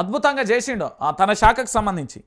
అద్భుతంగా చేసిండు ఆ తన శాఖకు సంబంధించి.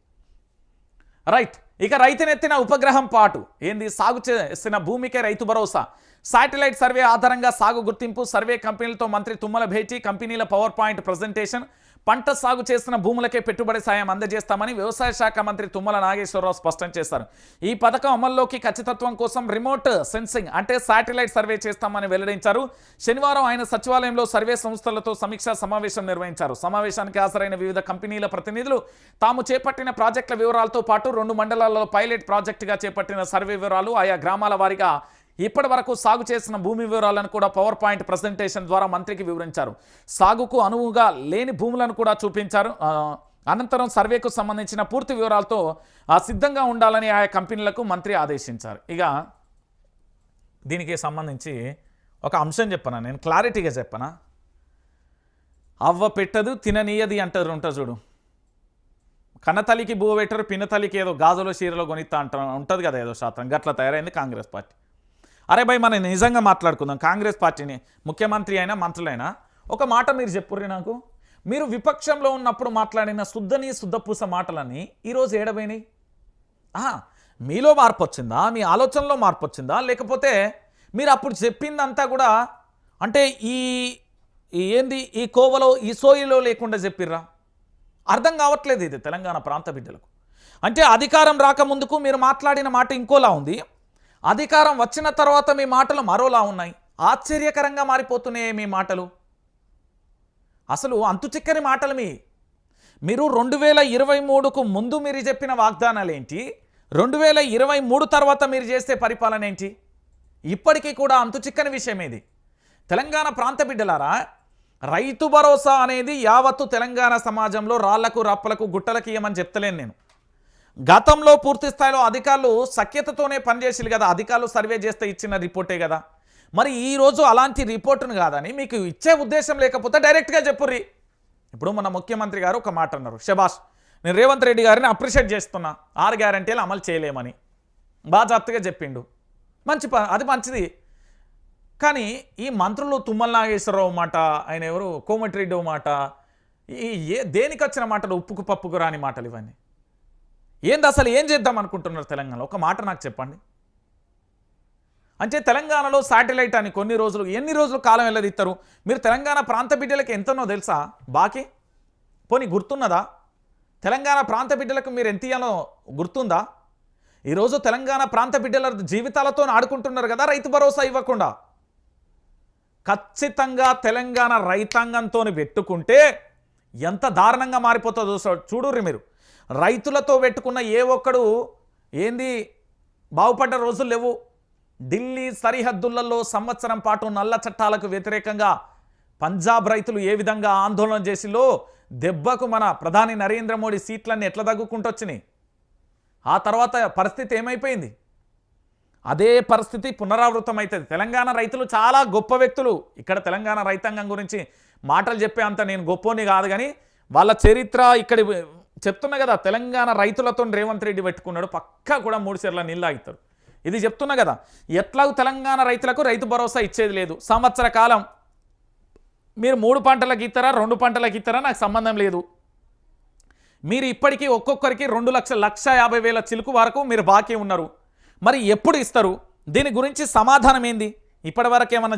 రైట్. ఇక రైతునెత్తిన ఉపగ్రహం పాటు ఏంది? సాగు చేసిన భూమికే రైతు భరోసా. శాటిలైట్ సర్వే ఆధారంగా సాగు గుర్తింపు సర్వే కంపెనీలతో మంత్రి తుమ్మల భేటీ కంపెనీల పవర్ పాయింట్ ప్రజెంటేషన్ పంట సాగు చేసిన భూములకే పెట్టుబడి సాయం అందజేస్తామని వ్యవసాయ శాఖ మంత్రి తుమ్మల నాగేశ్వరరావు స్పష్టం చేశారు. ఈ పథకం అమల్లోకి ఖచ్చితత్వం కోసం రిమోట్ సెన్సింగ్ అంటే శాటిలైట్ సర్వే చేస్తామని వెల్లడించారు. శనివారం ఆయన సచివాలయంలో సర్వే సంస్థలతో సమీక్షా సమావేశం నిర్వహించారు. సమావేశానికి హాజరైన వివిధ కంపెనీల ప్రతినిధులు తాము చేపట్టిన ప్రాజెక్టుల వివరాలతో పాటు రెండు మండలాల్లో పైలట్ ప్రాజెక్టుగా చేపట్టిన సర్వే వివరాలు ఆయా గ్రామాల వారీగా ఇప్పటి వరకు సాగు చేసిన భూమి వివరాలను కూడా పవర్ పాయింట్ ప్రజెంటేషన్ ద్వారా మంత్రికి వివరించారు. సాగుకు అనువుగా లేని భూములను కూడా చూపించారు. అనంతరం సర్వేకు సంబంధించిన పూర్తి వివరాలతో ఆ, సిద్ధంగా ఉండాలని ఆయా కంపెనీలకు మంత్రి ఆదేశించారు. ఇక దీనికి సంబంధించి ఒక అంశం చెప్పనా? నేను క్లారిటీగా చెప్పనా? అవ్వ పెట్టదు తిననీయది అంటారు ఉంటా చూడు. కన్నతల్లికి బువ్వ పెట్టరు పిన్నతల్లికి ఏదో గాజులో చీరలో కొనిస్తా అంట ఉంటుంది కదా ఏదో శాతం గట్ల తయారైంది కాంగ్రెస్ పార్టీ. అరే భయ్ మనం నిజంగా మాట్లాడుకుందాం. కాంగ్రెస్ పార్టీని ముఖ్యమంత్రి అయినా మంత్రులైనా. ఒక మాట మీరు చెప్పుర్రి నాకు. మీరు విపక్షంలో ఉన్నప్పుడు మాట్లాడిన శుద్ధని శుద్ధపూస మాటలని ఈరోజు ఏడబోయినాయి. ఆహా, మీలో మార్పు వచ్చిందా? మీ ఆలోచనలో మార్పు వచ్చిందా? లేకపోతే మీరు అప్పుడు చెప్పిందంతా కూడా అంటే ఈ ఈ ఏంది ఈ కోవలో ఈ సోయిలో లేకుండా చెప్పిర్రా? అర్థం కావట్లేదు ఇది తెలంగాణ ప్రాంత బిడ్డలకు. అంటే అధికారం రాకముందుకు మీరు మాట్లాడిన మాట ఇంకోలా ఉంది. అధికారం వచ్చిన తర్వాత మీ మాటలు మరోలా ఉన్నాయి. ఆశ్చర్యకరంగా మారిపోతున్నాయి మీ మాటలు. అసలు అంతు చిక్కని మాటలు మీ. మీరు రెండు వేల ఇరవై మూడుకు ముందు మీరు చెప్పిన వాగ్దానాలు ఏంటి రెండు వేల ఇరవై మూడు తర్వాత మీరు చేసే పరిపాలన ఏంటి ఇప్పటికీ కూడా అంతు చిక్కని విషయం ఇది తెలంగాణ ప్రాంత బిడ్డలారా రైతు భరోసా అనేది యావత్తు తెలంగాణ సమాజంలో రాళ్ళకు రప్పలకు గుట్టలకు ఇయ్యమని చెప్తలేను నేను. గతంలో పూర్తి స్థాయిలో అధికారులు సఖ్యతతోనే పనిచేసారు కదా. అధికారులు సర్వే చేస్తే ఇచ్చిన రిపోర్టే కదా. మరి ఈరోజు అలాంటి రిపోర్టును కాదని మీకు ఇచ్చే ఉద్దేశం లేకపోతే డైరెక్ట్గా చెప్పుర్రి. ఇప్పుడు మన ముఖ్యమంత్రి గారు ఒక మాట అన్నారు. శభాష్ నేను రేవంత్ రెడ్డి గారిని అప్రిషియేట్ చేస్తున్నా. ఆరు గ్యారంటీలు అమలు చేయలేమని. బాజాప్తగా చెప్పిండు. మంచి అది మంచిది. కానీ ఈ మంత్రులు తుమ్మల నాగేశ్వరరావు మాట ఆయన ఎవరు? కోమటిరెడ్డి మాట ఈ ఏ దేనికి వచ్చిన మాటలు? ఉప్పుకు పప్పుకు రాని మాటలు ఇవన్నీ. ఏంది అసలు ఏం చేద్దాం అనుకుంటున్నారు తెలంగాణలో? ఒక మాట నాకు చెప్పండి. అంటే తెలంగాణలో శాటిలైట్ అని కొన్ని రోజులు ఎన్ని రోజులు కాలం వెళ్ళదిస్తారు మీరు తెలంగాణ ప్రాంత బిడ్డలకు ఎంతనో తెలుసా? బాకీ? పోనీ గుర్తున్నదా? తెలంగాణ ప్రాంత బిడ్డలకు మీరు ఎంత ఇయ్యాలో గుర్తుందా? ఈరోజు తెలంగాణ ప్రాంత బిడ్డల జీవితాలతో ఆడుకుంటున్నారు కదా రైతు భరోసా ఇవ్వకుండా. ఖచ్చితంగా తెలంగాణ రైతాంగంతో పెట్టుకుంటే ఎంత దారుణంగా మారిపోతుందో చూడుర్రి మీరు. రైతులతో పెట్టుకున్న ఏ ఒక్కడు ఏంది బాగుపడ్డ రోజులు లేవు. ఢిల్లీ సరిహద్దులలో సంవత్సరం పాటు నల్ల చట్టాలకు వ్యతిరేకంగా పంజాబ్ రైతులు ఏ విధంగా ఆందోళన చేసిలో దెబ్బకు మన ప్రధాని నరేంద్ర మోడీ సీట్లన్నీ ఎట్లా తగ్గుకుంటొచ్చినాయి? ఆ తర్వాత పరిస్థితి ఏమైపోయింది? అదే పరిస్థితి పునరావృతం అవుతుంది తెలంగాణ రైతులు చాలా గొప్ప వ్యక్తులు. ఇక్కడ తెలంగాణ రైతాంగం గురించి మాటలు చెప్పే అంత నేను గొప్పోని కాదు కానీ వాళ్ళ చరిత్ర ఇక్కడ చెప్తున్నా కదా తెలంగాణ రైతులతో రేవంత్ రెడ్డి పెట్టుకున్నాడు పక్కా కూడా మూడు సెర్ల నీళ్ళు ఆగుతారు. ఇది చెప్తున్నా కదా ఎట్లాగూ తెలంగాణ రైతులకు రైతు భరోసా ఇచ్చేది లేదు. సంవత్సర కాలం మీరు మూడు పంటలకు ఇస్తారా రెండు పంటలకు ఇస్తారా నాకు సంబంధం లేదు. మీరు ఇప్పటికీ ఒక్కొక్కరికి రెండు లక్షల లక్ష యాభై వేల చిలుకు వరకు మీరు బాకీ ఉన్నారు. మరి ఎప్పుడు ఇస్తారు? దీని గురించి సమాధానం ఏంది? ఇప్పటి వరకు ఏమన్నా